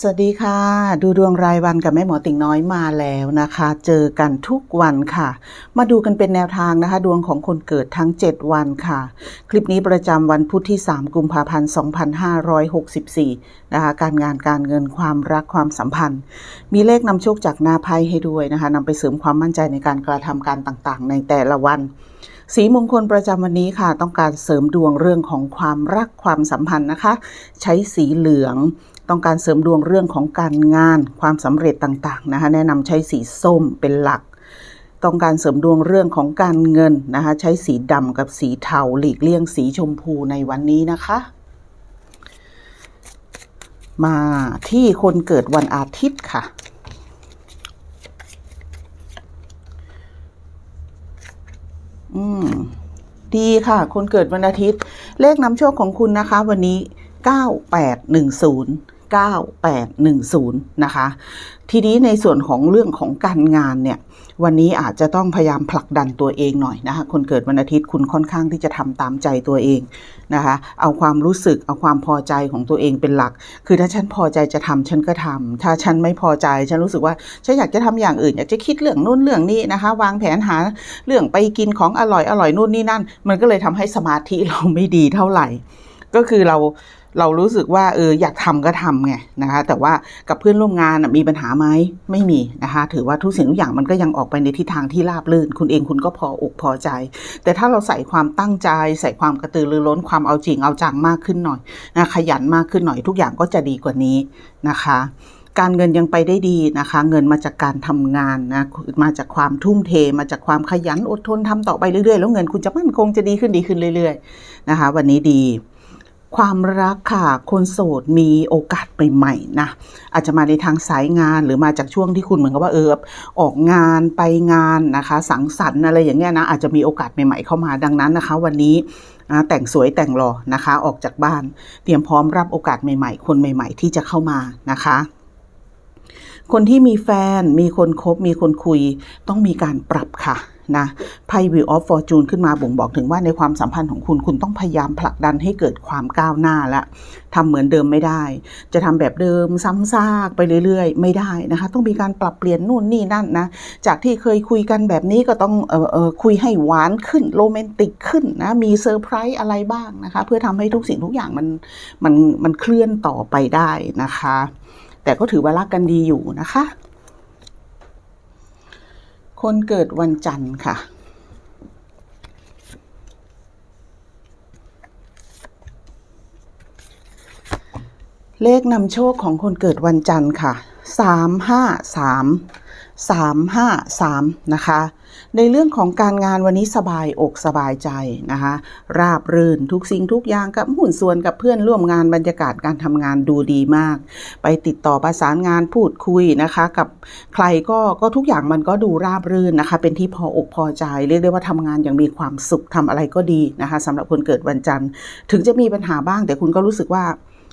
สวัสดีค่ะ ดูดวงรายวันกับแม่หมอติ่งน้อยมาแล้วนะคะ เจอกันทุกวันค่ะ มาดูกันเป็นแนวทางนะคะ ดวงของคนเกิดทั้ง 7 วันค่ะ คลิปนี้ประจำวันพุธที่ 3 กุมภาพันธ์ 2564 นะคะ การงานการเงินความรักความสัมพันธ์ มีเลขนำโชคจากหน้าไพ่ให้ด้วยนะคะนำไปเสริมความมั่นใจในการกระทำการต่างๆ ในแต่ละวันสีมงคลประจำวันนี้ค่ะ ต้องการเสริมดวงเรื่องของความรักความสัมพันธ์นะคะ ใช้สีเหลือง ต้องการเสริมดวงเรื่องของการงานความสำเร็จต่างๆนะคะแนะนำใช้สีส้มเป็นหลัก ต้องการเสริมดวงเรื่องของการเงินนะคะใช้สีดำกับสีเทาหลีกเลี่ยงสีชมพูในวันนี้นะคะ มาที่คนเกิดวันอาทิตย์ค่ะอืมดีค่ะ คนเกิดวันอาทิตย์ เลขนำโชคของคุณนะคะ วันนี้ 9810 9810 นะคะ ทีนี้ในส่วนของเรื่องของการงานเนี่ย วันนี้อาจจะต้องพยายามผลักดันตัวเองหน่อยนะคะ คนเกิดวันอาทิตย์คุณค่อนข้างที่จะทำตามใจตัวเองนะคะ เอาความรู้สึก เอาความพอใจของตัวเองเป็นหลัก คือถ้าฉันพอใจจะทำฉันก็ทำถ้าฉันไม่พอใจฉันรู้สึกว่าฉันอยากจะทำอย่างอื่น อยากจะคิดเรื่องนู่นเรื่องนี้นะคะ วางแผนหาเรื่องไปกินของอร่อยอร่อยนู่นนี่นั่น มันก็เลยทำให้สมาธิเราไม่ดีเท่าไหร่ ก็คือเรา เรารู้สึกว่าเอออยากทำก็ทำไงนะคะแต่ว่ากับเพื่อนร่วมงานมีปัญหาไหมไม่มีนะคะถือว่าทุกสิ่งทุกอย่างมันก็ยังออกไปในทิศทางที่ราบรื่น คุณเองคุณก็พออกพอใจ แต่ถ้าเราใส่ความตั้งใจ ใส่ความกระตือรือร้นความเอาจริงเอาจังมากขึ้นหน่อยนะขยันมากขึ้นหน่อยทุกอย่างก็จะดีกว่านี้นะคะการเงินยังไปได้ดีนะคะ เงินมาจากการทำงานนะ มาจากความทุ่มเท มาจากความขยันอดทนทำต่อไปเรื่อยๆ แล้วเงินคุณจะมั่นคงจะดีขึ้นดีขึ้นเรื่อย ๆ นะคะ วันนี้ดี ความรักค่ะ คนโสดมีโอกาสใหม่ๆนะ อาจจะมาในทางสายงานหรือมาจากช่วงที่คุณเหมือนกับว่าเออออกงานไปงานนะคะ สังสรรค์อะไรอย่างเงี้ยนะอาจจะมีโอกาสใหม่ๆเข้ามาดังนั้นนะคะ วันนี้นะแต่งสวยแต่งหล่อนะคะ ออกจากบ้าน เตรียมพร้อมรับโอกาสใหม่ๆ คนใหม่ ๆ ที่จะเข้ามานะคะคนที่มีแฟนมีคนคบมีคนคุยต้องมีการปรับค่ะ นะไพ่ Wheel of Fortune ขึ้นมาบ่งบอกถึงว่าในความสัมพันธ์ของคุณคุณต้องพยายามผลักดันให้เกิดความก้าวหน้าและทำเหมือนเดิมไม่ได้ จะทำแบบเดิมซ้ำซากไปเรื่อย ๆ ไม่ได้นะคะ ต้องมีการปรับเปลี่ยนนู่นนี่นั่นนะจากที่เคยคุยกันแบบนี้ก็ต้องเออเออคุยให้หวานขึ้นโรแมนติกขึ้นนะมีเซอร์ไพรส์อะไรบ้างนะคะ เพื่อทำให้ทุกสิ่งทุกอย่างมันมันมันเคลื่อนต่อไปได้นะคะ แต่ก็ถือว่ารักกันดีอยู่นะคะ คนเกิดวันจันทร์ค่ะ เลขนำโชคของคนเกิดวันจันทร์ค่ะสามห้าสาม สามห้าสามนะคะ ในเรื่องของการงานวันนี้สบายอกสบายใจนะคะ ราบรื่นทุกสิ่งทุกอย่างกับหุ่นส่วนกับเพื่อนร่วมงานบรรยากาศการทำงานดูดีมาก ไปติดต่อประสานงานพูดคุยนะคะ กับใครก็ก็ทุกอย่างมันก็ดูราบรื่นนะคะ เป็นที่พออกพอใจ เรียกได้ว่าทำงานอย่างมีความสุขทำอะไรก็ดีนะคะสำหรับคนเกิดวันจันทร์ ถึงจะมีปัญหาบ้าง แต่คุณก็รู้สึกว่า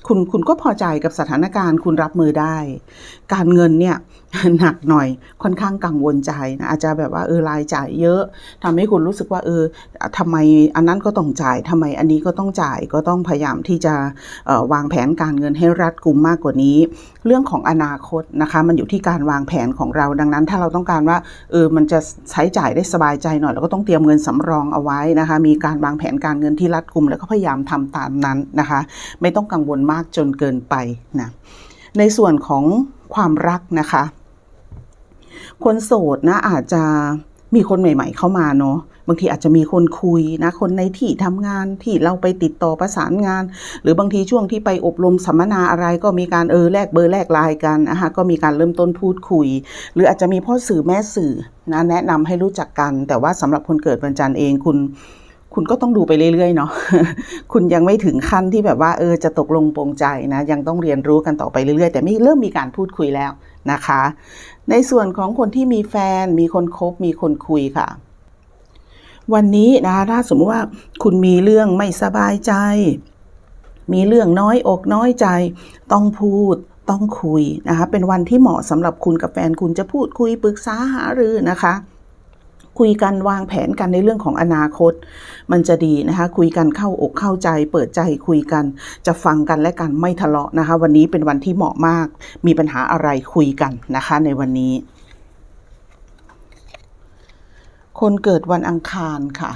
คุณคุณก็พอใจกับสถานการณ์คุณรับมือได้ การเงินเนี่ย หนักหน่อยค่อนข้างกังวลใจนะอาจจะแบบว่าเออรายจ่ายเยอะทำให้คุณรู้สึกว่าเออทำไมอันนั้นก็ต้องจ่ายทำไมอันนี้ก็ต้องจ่ายก็ต้องพยายามที่จะออวางแผนการเงินให้รัดกุมมากกว่านี้ เรื่องของอนาคตนะคะ มันอยู่ที่การวางแผนของเรา ดังนั้นถ้าเราต้องการว่าเออมันจะใช้จ่ายได้สบายใจหน่อยเราก็ต้องเตรียมเงินสำรองเอาไว้นะคะ มีการวางแผนการเงินที่รัดกุมแล้วก็พยายามทำตามนั้นนะคะ ไม่ต้องกังวลมากจนเกินไปนะในส่วนของความรักนะคะ คนโสดนะอาจจะมีคนใหม่ ๆ เข้ามาเนาะบางทีอาจจะมีคนคุยนะ คนในที่ทำงานที่เราไปติดต่อประสานงาน หรือบางทีช่วงที่ไปอบรมสัมมนาอะไรก็มีการเออแลกเบอร์แลกไลน์กันนะคะก็มีการเริ่มต้นพูดคุย หรืออาจจะมีพ่อสื่อแม่สื่อนะแนะนำให้รู้จักกัน แต่ว่าสำหรับคนเกิดวันจันทร์เองคุณ คุณก็ต้องดูไปเรื่อยๆเนาะคุณยังไม่ถึงขั้นที่แบบว่าเออจะตกลงปรงใจนะ ยังต้องเรียนรู้กันต่อไปเรื่อยๆ แต่ไมีเริ่มมีการพูดคุยแล้วนะคะ ในส่วนของคนที่มีแฟน มีคนคบ มีคนคุยค่ะ วันนี้นะถ้าสมมติว่าคุณมีเรื่องไม่สบายใจ มีเรื่องน้อยอกน้อยใจ ต้องพูดต้องคุยนะคะ เป็นวันที่เหมาะสำหรับคุณกับแฟนคุณจะพูดคุยปรึกษาหารือนะคะ คุยกันวางแผนกันในเรื่องของอนาคต มันจะดีนะคะคุยกันเข้าอกเข้าใจ เปิดใจคุยกัน จะฟังกันและกันไม่ทะเลาะนะคะ วันนี้เป็นวันที่เหมาะมาก มีปัญหาอะไรคุยกันนะคะในวันนี้ คนเกิดวันอังคารค่ะ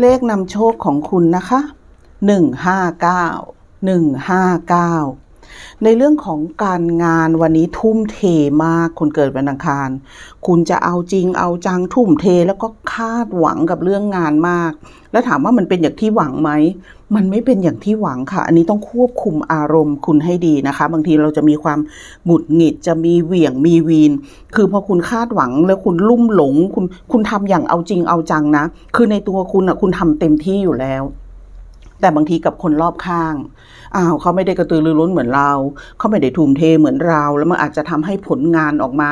เลขนำโชคของคุณนะคะ 159 159 ในเรื่องของการงานวันนี้ทุ่มเทมากคนเกิดวันอังคาร คุณจะเอาจริงเอาจังทุ่มเทแล้วก็คาดหวังกับเรื่องงานมาก แล้วถามว่ามันเป็นอย่างที่หวังไหม มันไม่เป็นอย่างที่หวังค่ะ อันนี้ต้องควบคุมอารมณ์คุณให้ดีนะคะ บางทีเราจะมีความหงุดหงิดจะมีเหวี่ยงมีวีน คือพอคุณคาดหวังแล้วคุณลุ่มหลง คุณคุณทำอย่างเอาจริงเอาจังนะ คือในตัวคุณอะคุณทำเต็มที่อยู่แล้ว แต่บางทีกับคนรอบข้าง อ้าวเขาไม่ได้กระตือรือร้นเหมือนเรา เขาไม่ได้ทุ่มเทเหมือนเรา แล้วมันอาจจะทำให้ผลงานออกมา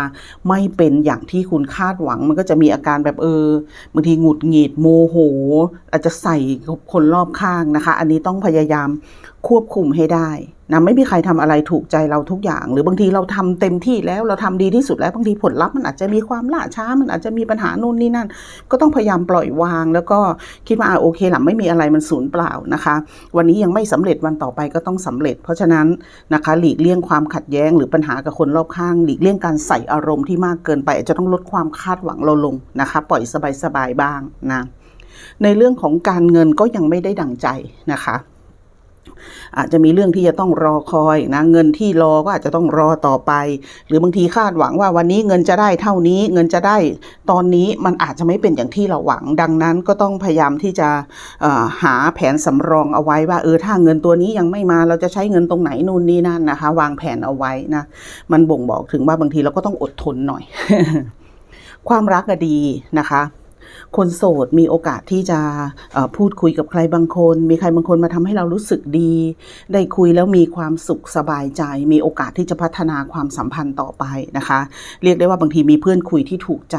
ไม่เป็นอย่างที่คุณคาดหวัง มันก็จะมีอาการแบบเออบางทีหงุดหงิดโมโห อาจจะใส่คนรอบข้างนะคะ อันนี้ต้องพยายามควบคุมให้ได้นะไม่มีใครทำอะไรถูกใจเราทุกอย่าง หรือบางทีเราทำเต็มที่แล้วเราทำดีที่สุดแล้วบางทีผลลัพธ์มันอาจจะมีความล่าช้า มันอาจจะมีปัญหานู่นนี่นั่น ก็ต้องพยายามปล่อยวาง แล้วก็คิดว่าอะโอเคหละไม่มีอะไรมันสูญเปล่านะคะ วันนี้ยังไม่สำเร็จวันต่อไปก็ต้องสำเร็จ เพราะฉะนั้นนะคะหลีกเลี่ยงความขัดแย้งหรือปัญหากับคนรอบข้าง หลีกเลี่ยงการใส่อารมณ์ที่มากเกินไป อาจจะต้องลดความคาดหวังเราลงนะคะ ปล่อยสบายๆบ้างนะในเรื่องของการเงินก็ยังไม่ได้ดังใจนะคะ อาจจะมีเรื่องที่จะต้องรอคอยนะเงินที่รอก็อาจจะต้องรอต่อไป หรือบางทีคาดหวังว่าวันนี้เงินจะได้เท่านี้ เงินจะได้ตอนนี้มันอาจจะไม่เป็นอย่างที่เราหวัง ดังนั้นก็ต้องพยายามที่จะหาแผนสำรองเอาไว้ว่าเออถ้าเงินตัวนี้ยังไม่มาเราจะใช้เงินตรงไหนนู่นนี่นั่นนะคะ วางแผนเอาไว้นะมันบ่งบอกถึงว่าบางทีเราก็ต้องอดทนหน่อย ความรักก็ดีนะคะ คนโสดมีโอกาสที่จะพูดคุยกับใครบางคน มีใครบางคนมาทำให้เรารู้สึกดี ได้คุยแล้วมีความสุขสบายใจ มีโอกาสที่จะพัฒนาความสัมพันธ์ต่อไปนะคะ เรียกได้ว่าบางทีมีเพื่อนคุยที่ถูกใจ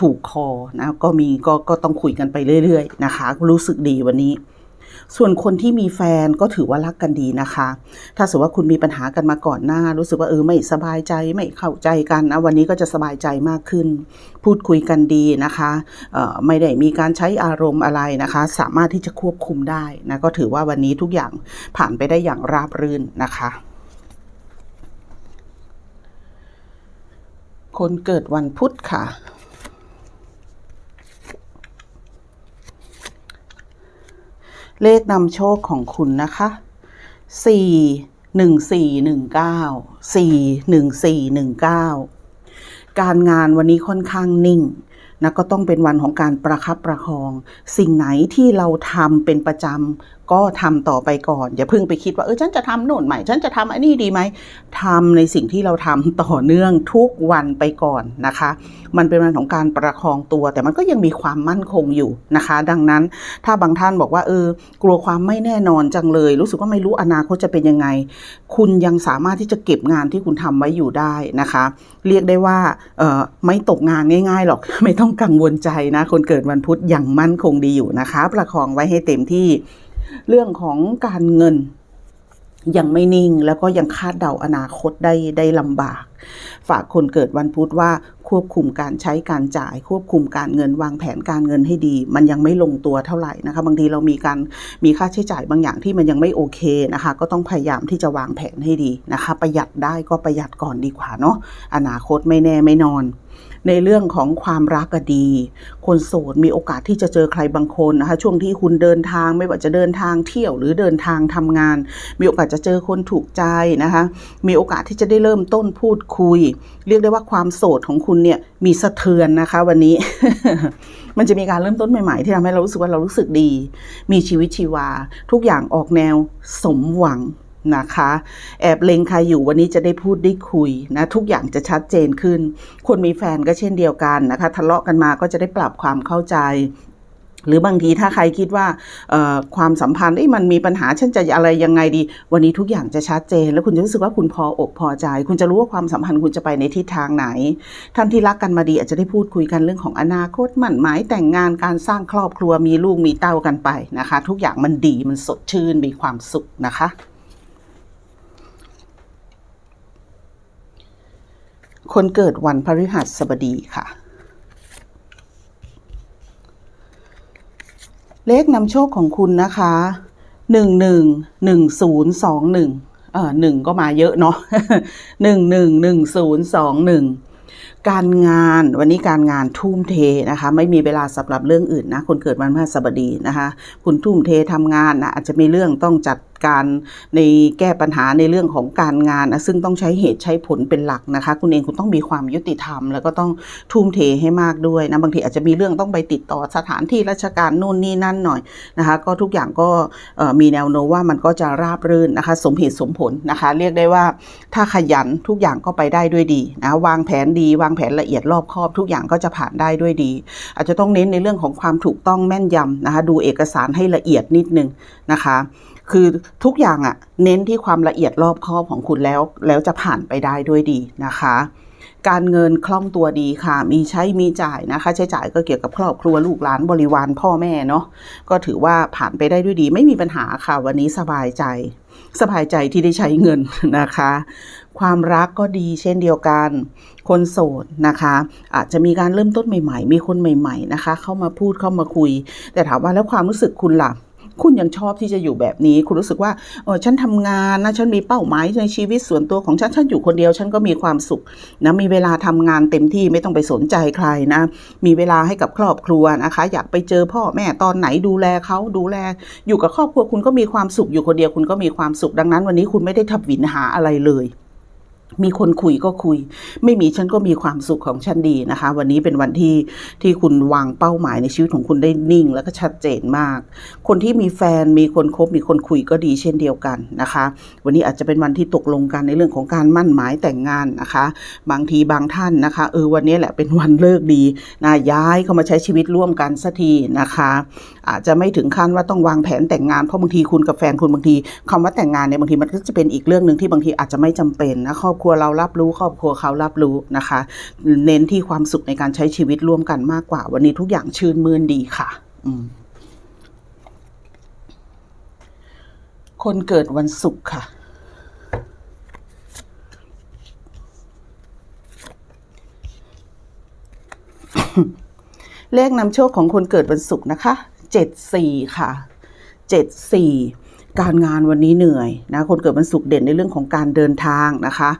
ถูกคอนะก็มีก็ก็ต้องคุยกันไปเรื่อย ๆ นะคะ รู้สึกดีวันนี้ ส่วนคนที่มีแฟนก็ถือว่ารักกันดีนะคะ ถ้าสมมติว่าคุณมีปัญหากันมาก่อนหน้า รู้สึกว่าเออไม่สบายใจไม่เข้าใจกันนะวันนี้ก็จะสบายใจมากขึ้น พูดคุยกันดีนะคะไม่ได้มีการใช้อารมณ์อะไรนะคะ สามารถที่จะควบคุมได้นะก็ถือว่าวันนี้ทุกอย่างผ่านไปได้อย่างราบรื่นนะคะคนเกิดวันพุธค่ะ เลขนำโชคของคุณนะคะสี่หนึ่งสี่หนึ่งเก้าสี่หนึ่งสี่หนึ่งเก้าการงานวันนี้ค่อนข้างนิ่งนะก็ต้องเป็นวันของการประคับประคอง สิ่งไหนที่เราทำเป็นประจำ ก็ทำต่อไปก่อน อย่าเพิ่งไปคิดว่าเออฉันจะทำโน่นใหม่ ฉันจะทำอันนี้ดีไหมทำในสิ่งที่เราทำต่อเนื่องทุกวันไปก่อนนะคะ มันเป็นวันของการประคองตัว แต่มันก็ยังมีความมั่นคงอยู่นะคะ ดังนั้นถ้าบางท่านบอกว่าเออกลัวความไม่แน่นอนจังเลย รู้สึกว่าไม่รู้อนาคตจะเป็นยังไง คุณยังสามารถที่จะเก็บงานที่คุณทำไว้อยู่ได้นะคะ เรียกได้ว่าออไม่ตกงานง่ายๆหรอกไม่ต้องกังวลใจนะ คนเกิดวันพุธยังมั่นคงดีอยู่นะคะ ประคองไว้ให้เต็มที่ เรื่องของการเงินยังไม่นิ่งแล้วก็ยังคาดเดาอนาคตได้ได้ลำบาก ฝากคนเกิดวันพุธว่าควบคุมการใช้การจ่าย ควบคุมการเงินวางแผนการเงินให้ดี มันยังไม่ลงตัวเท่าไหร่นะคะ บางทีเรามีการมีค่าใช้จ่ายบางอย่างที่มันยังไม่โอเคนะคะ ก็ต้องพยายามที่จะวางแผนให้ดีนะคะ ประหยัดได้ก็ประหยัดก่อนดีกว่าเนาะอนาคตไม่แน่ไม่นอน ในเรื่องของความรักก็ดี คนโสดมีโอกาสที่จะเจอใครบางคนนะคะ ช่วงที่คุณเดินทางไม่ว่าจะเดินทางเที่ยวหรือเดินทางทำงาน มีโอกาสจะเจอคนถูกใจนะคะ มีโอกาสที่จะได้เริ่มต้นพูดคุย เรียกได้ว่าความโสดของคุณเนี่ยมีสะเทือนนะคะ วันนี้ มันจะมีการเริ่มต้นใหม่ ๆ ที่ทำให้เรารู้สึกว่าเรารู้สึกดี มีชีวิตชีวา ทุกอย่างออกแนวสมหวัง นะคะ แอบเลงใครอยู่วันนี้จะได้พูดได้คุยนะทุกอย่างจะชัดเจนขึ้น คนมีแฟนก็เช่นเดียวกันนะคะ ทะเลาะกันมาก็จะได้ปรับความเข้าใจหรือบางทีถ้าใครคิดว่าความสัมพันธ์มันมีปัญหาฉันจะอะไรยังไงดี วันนี้ทุกอย่างจะชัดเจน แล้วคุณจะรู้สึกว่าคุณพออกพอใจ คุณจะรู้ว่าความสัมพันธ์คุณจะไปในทิศทางไหน ท่านที่รักกันมาดีอาจจะได้พูดคุยกันเรื่องของอนาคตหมั่นหมายแต่งงานการสร้างครอบครัวมีลูกมีเต้ากันไปนะคะ ทุกอย่างมันดีมันสดชื่นมีความสุขนะคะ คนเกิดวันพฤหัสบดีค่ะ เลขนำโชคของคุณนะคะหนึ่งหนึ่งหนึ่งศูนย์สองหนึ่งเอ่อหนึ่งก็มาเยอะเนาะหนึ่งหนึ่งหนึ่งศูนย์สองหนึ่งการงานวันนี้การงานทุ่มเทนะคะ ไม่มีเวลาสำหรับเรื่องอื่นนะ คนเกิดวันพฤหัสบดีนะคะ คุณทุ่มเททำงานนะอาจจะมีเรื่องต้องจัด การในแก้ปัญหาในเรื่องของการงานนะซึ่งต้องใช้เหตุใช้ผลเป็นหลักนะคะ คุณเองคุณต้องมีความยุติธรรม แล้วก็ต้องทุ่มเทให้มากด้วยนะบางทีอาจจะมีเรื่องต้องไปติดต่อสถานที่ราชการนู่นนี่นั่นหน่อยนะคะก็ทุกอย่างก็มีแนวโน้มว่ามันก็จะราบรื่นนะคะสมเหตุสมผลนะคะ เรียกได้ว่าถ้าขยันทุกอย่างก็ไปได้ด้วยดีนะวางแผนดี วางแผนละเอียดรอบคอบ ทุกอย่างก็จะผ่านได้ด้วยดี อาจจะต้องเน้นในเรื่องของความถูกต้องแม่นยำนะคะดูเอกสารให้ละเอียดนิดนึงนะคะ คือทุกอย่างอะเน้นที่ความละเอียดรอบคอบของคุณแล้ว แล้วจะผ่านไปได้ด้วยดีนะคะ การเงินคล่องตัวดีค่ะ มีใช้มีจ่ายนะคะ ใช้จ่ายก็เกี่ยวกับครอบครัวลูกหลานบริวารพ่อแม่เนาะก็ถือว่าผ่านไปได้ด้วยดี ไม่มีปัญหาค่ะ วันนี้สบายใจสบายใจที่ได้ใช้เงินนะคะ ความรักก็ดีเช่นเดียวกัน คนโสดนะคะ อาจจะมีการเริ่มต้นใหม่ ๆ มีคนใหม่ ๆ นะคะ เข้ามาพูดเข้ามาคุย แต่ถามว่าแล้วความรู้สึกคุณล่ะ คุณยังชอบที่จะอยู่แบบนี้ คุณรู้สึกว่าเออฉันทำงานนะฉันมีเป้าหมายในชีวิตส่วนตัวของฉันฉันอยู่คนเดียว ฉันก็มีความสุขนะมีเวลาทำงานเต็มที่ไม่ต้องไปสนใจใครนะ มีเวลาให้กับครอบครัวนะคะ อยากไปเจอพ่อแม่ตอนไหนดูแลเขาดูแล อยู่กับครอบครัวคุณก็มีความสุขอยู่คนเดียวคุณก็มีความสุขดังนั้น วันนี้คุณไม่ได้ทับวินหาอะไรเลย มีคนคุยก็คุย ไม่มีฉันก็มีความสุขของฉันดีนะคะ วันนี้เป็นวันที่ที่คุณวางเป้าหมายในชีวิตของคุณได้นิ่ง แล้วก็ชัดเจนมาก คนที่มีแฟนมีคนคบมีคนคุยก็ดีเช่นเดียวกันนะคะ วันนี้อาจจะเป็นวันที่ตกลงกันในเรื่องของการมั่นหมายแต่งงานนะคะ บางทีบางท่านนะคะเออวันนี้แหละเป็นวันเลิกดีนะย้ายเข้ามาใช้ชีวิตร่วมกันสักทีนะคะ อาจจะไม่ถึงขั้นว่าต้องวางแผนแต่งงานเพราะบางทีคุณกับแฟนคุณบางทีคำว่าแต่งงานเนี่ยบางทีมันก็จะเป็นอีกเรื่องหนึ่งที่บางทีอาจจะไม่จำเป็นนะครอบครัวเรารับรู้ ครอบครัวเขารับรู้นะคะ เน้นที่ความสุขในการใช้ชีวิตร่วมกันมากกว่า วันนี้ทุกอย่างชื่นมื่นดีค่ะ อืมคนเกิดวันศุกร์ค่ะ เลขนำโชคของคนเกิดวันศุกร์นะคะ เจ็ดสี่ค่ะ เจ็ดสี่ การงานวันนี้เหนื่อยนะคนเกิดวันศุกร์เด่นในเรื่องของการเดินทางนะคะ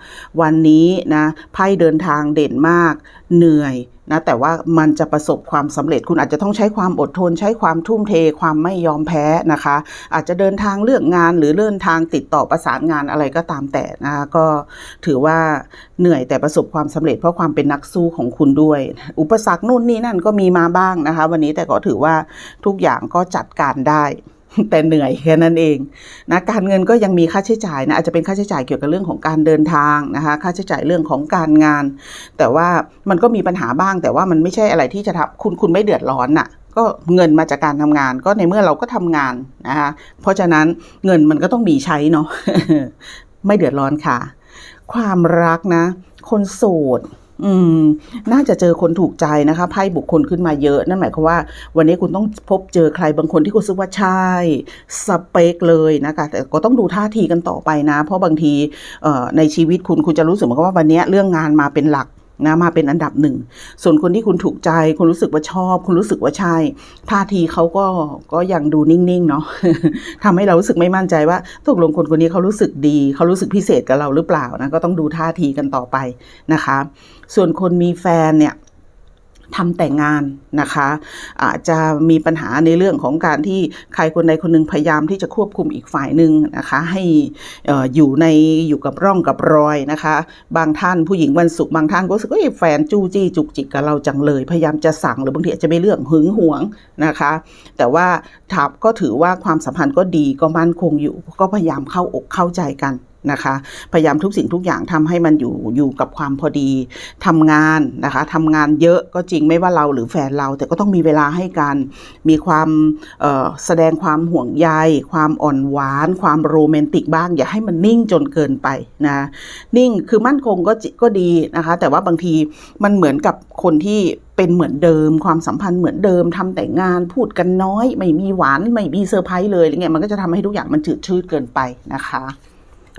วันนี้นะไพ่เดินทางเด่นมากเหนื่อยนะแต่ว่ามันจะประสบความสำเร็จคุณอาจจะต้องใช้ความอดทน ใช้ความทุ่มเทความไม่ยอมแพ้นะคะ อาจจะเดินทางเลือกงานหรือเดินทางติดต่อประสานงานอะไรก็ตามแต่นะคะก็ถือว่าเหนื่อยแต่ประสบความสำเร็จเพราะความเป็นนักสู้ของคุณด้วย อุปสรรคนู่นนี่นั่นก็มีมาบ้างนะคะ วันนี้แต่ก็ถือว่าทุกอย่างก็จัดการได้ แต่เหนื่อยแค่นั้นเองนะการเงินก็ยังมีค่าใช้จ่ายนะอาจจะเป็นค่าใช้จ่ายเกี่ยวกับเรื่องของการเดินทางนะคะค่าใช้จ่ายเรื่องของการงาน แต่ว่ามันก็มีปัญหาบ้าง แต่ว่ามันไม่ใช่อะไรที่จะทำคุณคุณไม่เดือดร้อนน่ะก็เงินมาจากการทำงานก็ในเมื่อเราก็ทำงานนะคะเพราะฉะนั้นเงินมันก็ต้องมีใช้เนาะไม่เดือดร้อนค่ะ ความรักนะ คนโสด อืม น่าจะเจอคนถูกใจนะคะไพ่บุคคลขึ้นมาเยอะ นั่นหมายความว่า วันนี้คุณต้องพบเจอใครบางคนที่คุณรู้สึกว่าใช่สเปคเลยนะคะแต่ก็ต้องดูท่าทีกันต่อไปนะ เพราะบางทีในชีวิตคุณคุณจะรู้สึกเหมือนกับว่าวันนี้เรื่องงานมาเป็นหลักนะมาเป็นอันดับหนึ่ง ส่วนคนที่คุณถูกใจ คุณรู้สึกว่าชอบ คุณรู้สึกว่าใช่ ท่าทีเขาก็ก็ยังดูนิ่งๆเนาะทำให้เรารู้สึกไม่มั่นใจว่าตกลงคนคนนี้เขารู้สึกดี เขารู้สึกพิเศษกับเราหรือเปล่านะก็ต้องดูท่าทีกันต่อไปนะคะ ส่วนคนมีแฟนเนี่ยทำแต่งงานนะคะอาจจะมีปัญหาในเรื่องของการที่ใครคนใดคนหนึ่งพยายามที่จะควบคุมอีกฝ่ายหนึ่งนะคะให้เอ่อยู่ในอยู่กับร่องกับรอยนะคะ บางท่านผู้หญิงวันศุกร์บางท่านก็รู้สึกว่าเอ้ยแฟนจู้จี้จุกจิกกับเราจังเลย พยายามจะสั่งหรือบางทีอาจจะไม่เรื่องหึงหวงนะคะ แต่ว่าทับก็ถือว่าความสัมพันธ์ก็ดีก็มั่นคงอยู่ ก็พยายามเข้าอกเข้าใจกัน นะคะ พยายามทุกสิ่งทุกอย่างทำให้มันอยู่อยู่กับความพอดีทำงานนะคะทำงานเยอะก็จริงไม่ว่าเราหรือแฟนเรา แต่ก็ต้องมีเวลาให้กันมีความแสดงความห่วงใย ความอ่อนหวาน ความโรแมนติกบ้าง อย่าให้มันนิ่งจนเกินไปนะนิ่งคือมั่นคงก็ก็ดีนะคะ แต่ว่าบางทีมันเหมือนกับคนที่เป็นเหมือนเดิม ความสัมพันธ์เหมือนเดิมทำแต่งานพูดกันน้อย ไม่มีหวาน ไม่มีเซอร์ไพรส์เลยอะไรเงี้ยมันก็จะทำให้ทุกอย่างมันจืดชืดเกินไปนะคะ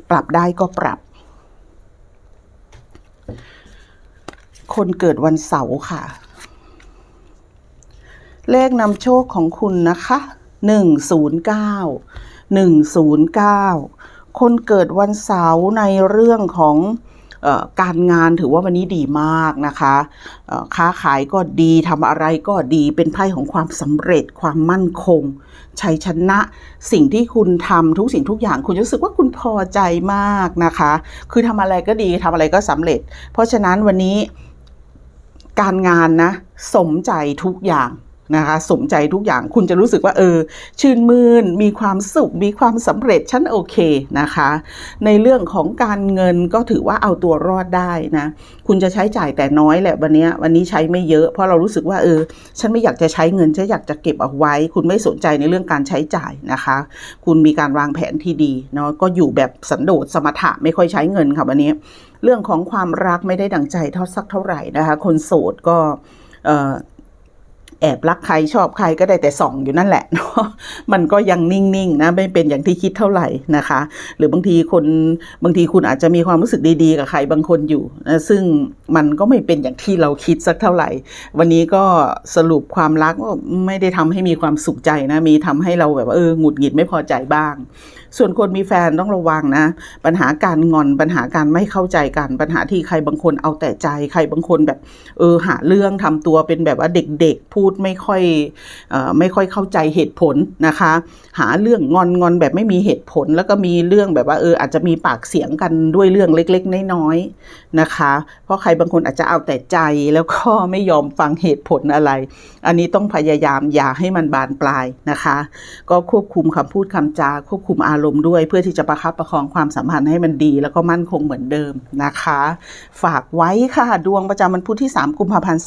ปรับได้ก็ปรับ คนเกิดวันเสาร์ค่ะ เลขนำโชคของคุณนะคะหนึ่งศูนย์เก้าหนึ่งศูนย์เก้าคนเกิดวันเสาร์ในเรื่องของ การงานถือว่าวันนี้ดีมากนะคะค้าขายก็ดีทำอะไรก็ดีเป็นไพ่ของความสำเร็จความมั่นคงชัยชนะสิ่งที่คุณทำทุกสิ่งทุกอย่างคุณรู้สึกว่าคุณพอใจมากนะคะ คือทำอะไรก็ดีทำอะไรก็สำเร็จ เพราะฉะนั้นวันนี้การงานนะ สมใจทุกอย่าง นะคะ สมใจทุกอย่างคุณจะรู้สึกว่าเออ ชื่นมื่นมีความสุข มีความสำเร็จฉันโอเคนะคะ ในเรื่องของการเงินก็ถือว่าเอาตัวรอดได้นะคุณจะใช้จ่ายแต่น้อยแหละวันนี้วันนี้ใช้ไม่เยอะเพราะเรารู้สึกว่าเออ ฉันไม่อยากจะใช้เงินฉันอยากจะเก็บเอาไว้ คุณไม่สนใจในเรื่องการใช้จ่ายนะคะ คุณมีการวางแผนที่ดีเนาะก็อยู่แบบสันโดษสมถะไม่ค่อยใช้เงินค่ะวันนี้ เรื่องของความรักไม่ได้ดังใจเท่าสักเท่าไหร่นะคะ คนโสดก็เออ แอบรักใครชอบใครก็ได้แต่ส่องอยู่นั่นแหละเนาะมันก็ยังนิ่งๆนะไม่เป็นอย่างที่คิดเท่าไหร่นะคะ หรือบางทีคนบางทีคุณอาจจะมีความรู้สึกดีๆกับใครบางคนอยู่นะซึ่งมันก็ไม่เป็นอย่างที่เราคิดสักเท่าไหร่ วันนี้ก็สรุปความรักไม่ได้ทำให้มีความสุขใจนะมีทำให้เราแบบเออหงุดหงิดไม่พอใจบ้าง ส่วนคนมีแฟนต้องระวังนะ ปัญหาการงอนปัญหาการไม่เข้าใจกัน ปัญหาที่ใครบางคนเอาแต่ใจ ใครบางคนแบบเออหาเรื่องทำตัวเป็นแบบว่าเด็กๆ พูดไม่ค่อยออไม่ค่อยเข้าใจเหตุผลนะคะ หาเรื่องงอนงอนแบบไม่มีเหตุผล แล้วก็มีเรื่องแบบว่าเอออาจจะมีปากเสียงกันด้วยเรื่องเล็กๆ น้อยๆนะคะ เพราะใครบางคนอาจจะเอาแต่ใจแล้วก็ไม่ยอมฟังเหตุผลอะไร อันนี้ต้องพยายามอย่าให้มันบานปลายนะคะ ก็ควบคุมคำพูดคำจาควบคุมอารมณ์ารมณ์ด้วย เพื่อที่จะประคับประคองความสัมพันธ์ให้มันดี แล้วก็มั่นคงเหมือนเดิมนะคะ ฝากไว้ค่ะดวงประจำวันพุธที่ 3 กุมภาพันธ์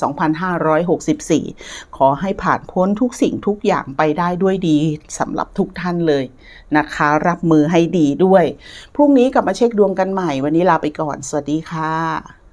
2564 ขอให้ผ่านพ้นทุกสิ่งทุกอย่างไปได้ด้วยดีสำหรับทุกท่านเลยนะคะ รับมือให้ดีด้วย พรุ่งนี้กลับมาเช็คดวงกันใหม่ วันนี้ลาไปก่อน สวัสดีค่ะ